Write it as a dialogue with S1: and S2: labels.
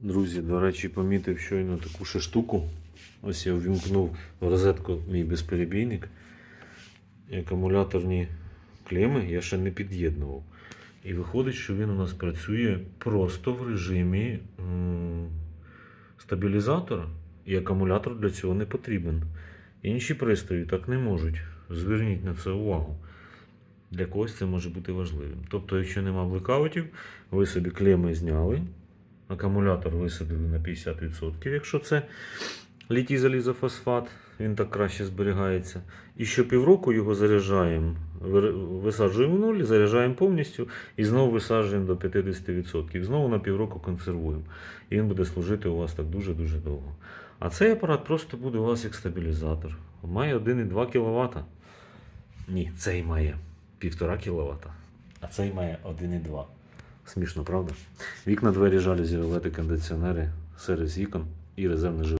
S1: Друзі, до речі, помітив щойно таку ще штуку. Ось я ввімкнув в розетку мій безперебійник. І акумуляторні клеми я ще не під'єднував. І виходить, що він у нас працює просто в режимі стабілізатора. І акумулятор для цього не потрібен. Інші пристрої так не можуть. Зверніть на це увагу. Для когось це може бути важливим. Тобто, якщо нема блекаутів, ви собі клеми зняли, акумулятор висадили на 50%, якщо це літій залізофосфат, він так краще зберігається. І що півроку його заряджаємо, висаджуємо в нуль, заряджаємо повністю і знову висаджуємо до 50%. Знову на півроку консервуємо. І він буде служити у вас так дуже-дуже довго. А цей апарат просто буде у вас як стабілізатор. Має 1,2 кВт. Ні, цей має 1,5 кВт, а цей має 1,2. Смішно, правда? Вікна, двері, жалюзі, ролети, кондиціонери, сервіс вікон і резервний живлення.